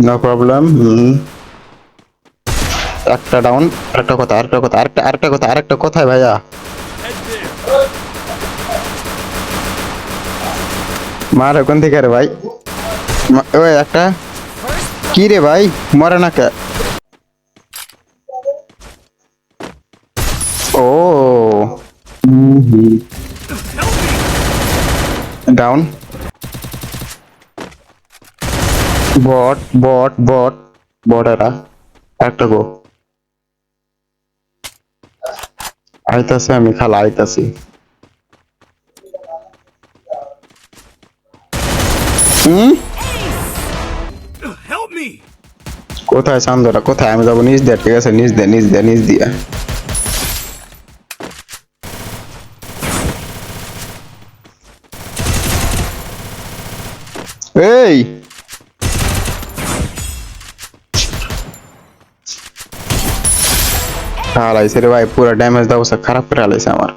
No problem একটা down আরেকটা কথা আরেকটা কথা আরেকটা আরেকটা কথা আরেকটা কোথায় ভাইয়া মার ওখান থেকে রে ভাই মা- ওই একটা কি রে ভাই মরে না কে ও ডাউন বট বট বট বট এরা একটা গো। আইতাছে আমি, খালা আইতাছি! কোথায় চান্দরা? কোথায়? আমি যাব নিচ দিয়ে, ঠিক আছে? নিচ দিয়ে নিচ দিয়ে নিচ দিয়ে। এই! হালাইছে রে ভাই পুরো ড্যামেজ দেওয়া খারাপ করে হালাইছে আমার।